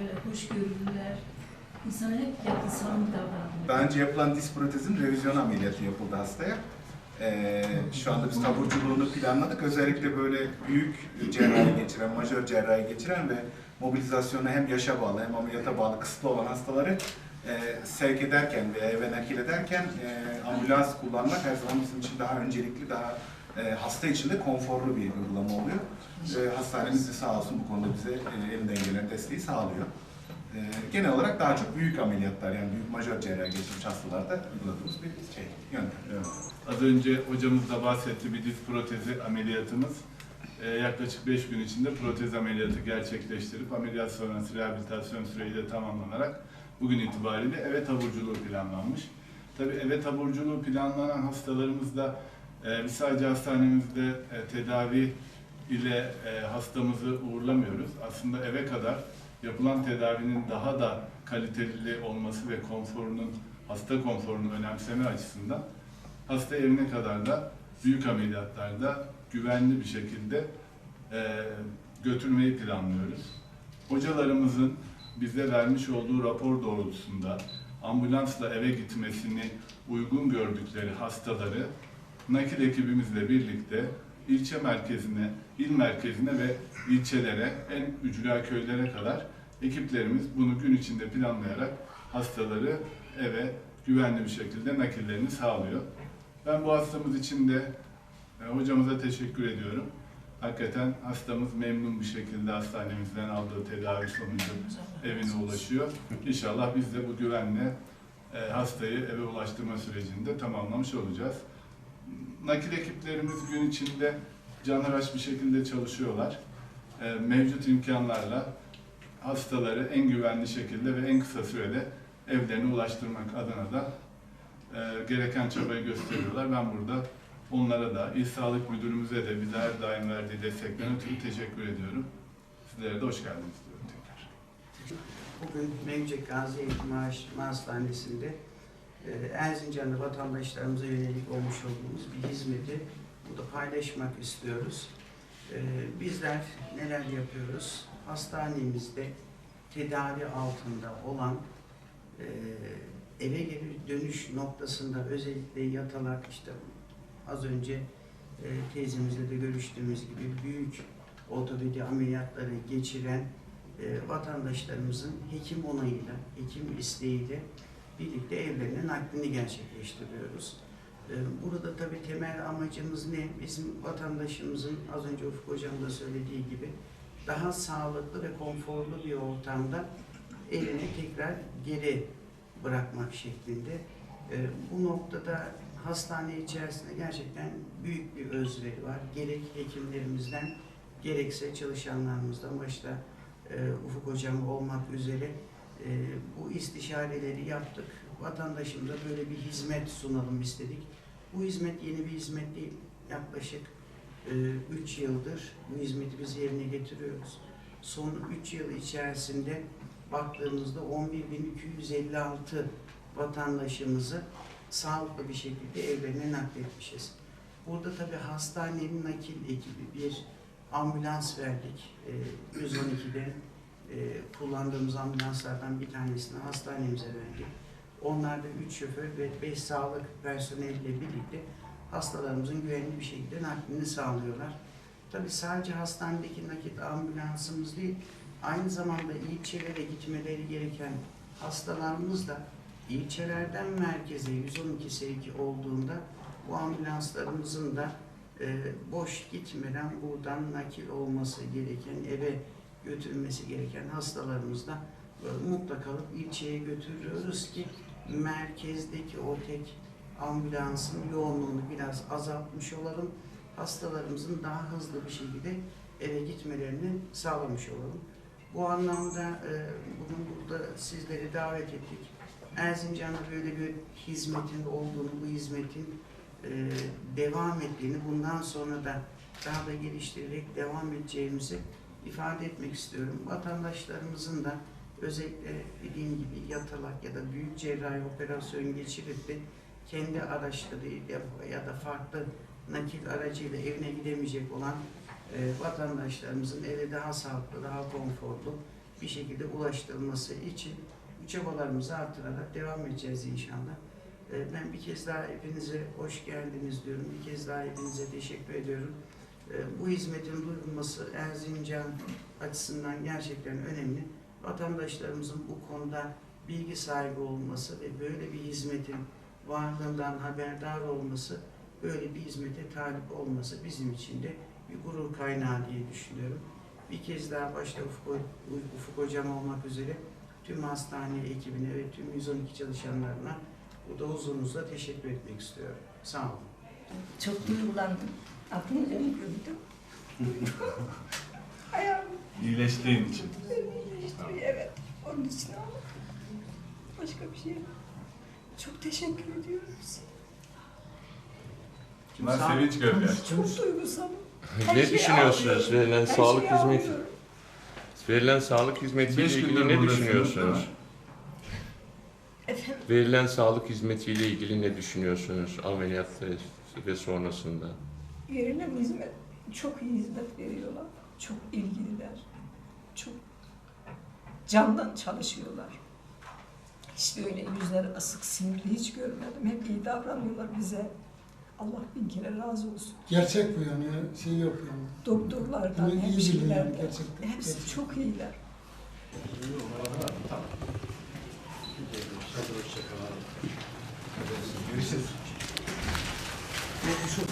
böyle hoşgörülüler. İnsana hep yakın, samimi davranıyor. Daha önce yapılan diz protezin revizyon ameliyatı yapıldı hastaya. Ee, şu anda biz taburculuğunu planladık. Özellikle böyle büyük cerrahi geçiren, majör cerrahi geçiren ve mobilizasyonu hem yaşa bağlı hem ameliyata bağlı kısıtlı olan hastaları e, sevk ederken veya eve nakil ederken e, ambulans kullanmak her zaman bizim için daha öncelikli, daha e, hasta için de konforlu bir uygulama oluyor. E, hastanemiz de sağ olsun bu konuda bize e, elinden gelen desteği sağlıyor. E, genel olarak daha çok büyük ameliyatlar yani büyük majör cerrahi geçirmiş hastalarda uyguladığımız bir şey, yöntem. Evet. Az önce hocamız da bahsetti bir diz protezi ameliyatımız. Ee, yaklaşık 5 gün içinde protez ameliyatı gerçekleştirip ameliyat sonrası rehabilitasyon süreyi de tamamlanarak bugün itibariyle eve taburculuğu planlanmış. Tabii eve taburculuğu planlanan hastalarımızda e, biz sadece hastanemizde e, tedavi ile e, hastamızı uğurlamıyoruz. Aslında eve kadar yapılan tedavinin daha da kaliteli olması ve konforunun, hasta konforunu önemseme açısından hasta evine kadar da büyük ameliyatlarda güvenli bir şekilde e, götürmeyi planlıyoruz. Hocalarımızın bize vermiş olduğu rapor doğrultusunda ambulansla eve gitmesini uygun gördükleri hastaları nakil ekibimizle birlikte ilçe merkezine, il merkezine ve ilçelere, en ücra köylere kadar ekiplerimiz bunu gün içinde planlayarak hastaları eve güvenli bir şekilde nakillerini sağlıyor. Ben bu hastamız için de e, hocamıza teşekkür ediyorum. Hakikaten hastamız memnun bir şekilde hastanemizden aldığı tedavi sonucu evine ulaşıyor. İnşallah biz de bu güvenle e, hastayı eve ulaştırma sürecini de tamamlamış olacağız. Nakil ekiplerimiz gün içinde canhıraş bir şekilde çalışıyorlar. E, Mevcut imkanlarla hastaları en güvenli şekilde ve en kısa sürede evlerine ulaştırmak adına da e, gereken çabayı gösteriyorlar. Ben burada onlara da, İl Sağlık Müdürümüze de bize her daim verdiği destekten ötürü teşekkür ediyorum. Sizlere de hoş geldiniz diyorum tekrar. Bugün Mevcek Gazi Eğitim Hastanesi'nde e, Erzincan'da vatandaşlarımıza yönelik olmuş olduğumuz bir hizmeti burada paylaşmak istiyoruz. E, Bizler neler yapıyoruz? Hastanemizde tedavi altında olan e, eve geri dönüş noktasında özellikle yatalak işte az önce e, teyzemizle de görüştüğümüz gibi büyük ortopedi ameliyatları geçiren e, vatandaşlarımızın hekim onayıyla, hekim isteğiyle birlikte evlerine naklini gerçekleştiriyoruz. E, Burada tabii temel amacımız ne? Bizim vatandaşımızın az önce Ufuk Hocam da söylediği gibi daha sağlıklı ve konforlu bir ortamda evine tekrar geri bırakmak şeklinde. E, Bu noktada hastane içerisinde gerçekten büyük bir özveri var. Gerek hekimlerimizden gerekse çalışanlarımızdan başta e, Ufuk Hocam olmak üzere e, bu istişareleri yaptık. Vatandaşımıza böyle bir hizmet sunalım istedik. Bu hizmet yeni bir hizmet değil. Yaklaşık 3 yıldır bu hizmeti biz yerine getiriyoruz. Son 3 yıl içerisinde baktığımızda 11.256 vatandaşımızı sağlıklı bir şekilde evlerine nakletmişiz. Burada tabii hastanenin nakil ekibi bir ambulans verdik. Ee, 112'de e, kullandığımız ambulanslardan bir tanesini hastanemize verdik. Onlar da 3 şoför ve 5 sağlık personeliyle birlikte hastalarımızın güvenli bir şekilde naklini sağlıyorlar. Tabii sadece hastanedeki nakit ambulansımız değil, aynı zamanda ilçelere gitmeleri gereken hastalarımız da ilçelerden merkeze 112 sevki olduğunda bu ambulanslarımızın da e, boş gitmeden buradan nakil olması gereken, eve götürülmesi gereken hastalarımızda mutlaka ilçeye götürüyoruz ki merkezdeki o tek ambulansın yoğunluğunu biraz azaltmış olalım. Hastalarımızın daha hızlı bir şekilde eve gitmelerini sağlamış olalım. Bu anlamda e, bugün burada sizleri davet ettik. Erzincan'da böyle bir hizmetin olduğunu, bu hizmetin e, devam ettiğini, bundan sonra da daha da geliştirerek devam edeceğimizi ifade etmek istiyorum. Vatandaşlarımızın da özellikle dediğim gibi yatalak ya da büyük cerrahi operasyon geçirip de kendi araçlarıyla ya da farklı nakil aracıyla evine gidemeyecek olan e, vatandaşlarımızın eve daha sağlıklı, daha konforlu bir şekilde ulaştırılması için bu çabalarımızı artırarak devam edeceğiz inşallah. Ee, Ben bir kez daha hepinize hoş geldiniz diyorum. Bir kez daha hepinize teşekkür ediyorum. Ee, Bu hizmetin duyulması Erzincan açısından gerçekten önemli. Vatandaşlarımızın bu konuda bilgi sahibi olması ve böyle bir hizmetin varlığından haberdar olması, böyle bir hizmete talip olması bizim için de bir gurur kaynağı diye düşünüyorum. Bir kez daha başta Ufuk, Ufuk Hocam olmak üzere tüm hastane ekibine ve tüm 112 çalışanlarına burada huzurunuzda teşekkür etmek istiyorum. Sağ olun. Çok duygulandım. Aklımı gördüm. Ayağım İyileştiğin için. iyileştiriyor, evet. Onun için ama başka bir şey yok. Çok teşekkür ediyoruz. Sağ- sevinç gözyaşı. Çok duygusal. Her Ne şeyi düşünüyorsunuz? Verilen Her sağlık şeyi hizmeti ağlıyorum. verilen sağlık hizmetiyle Beş ilgili gündür ne buradasınız, değil düşünüyorsunuz? mi? Efendim, Verilen sağlık hizmetiyle ilgili ne düşünüyorsunuz ameliyatta ve sonrasında? yerine hizmet, çok iyi hizmet veriyorlar. Çok ilgililer. Çok candan çalışıyorlar. Hiç öyle yüzleri asık, sinirli hiç görmedim. Hep iyi davranıyorlar bize. Allah bin kere razı olsun. Gerçek bu yani, şey yok yani. Doktorlardan, yani hemşirelerden. Gerçekten. Hepsi gerçekten. çok iyiler. Tamam. Görüşürüz. 네.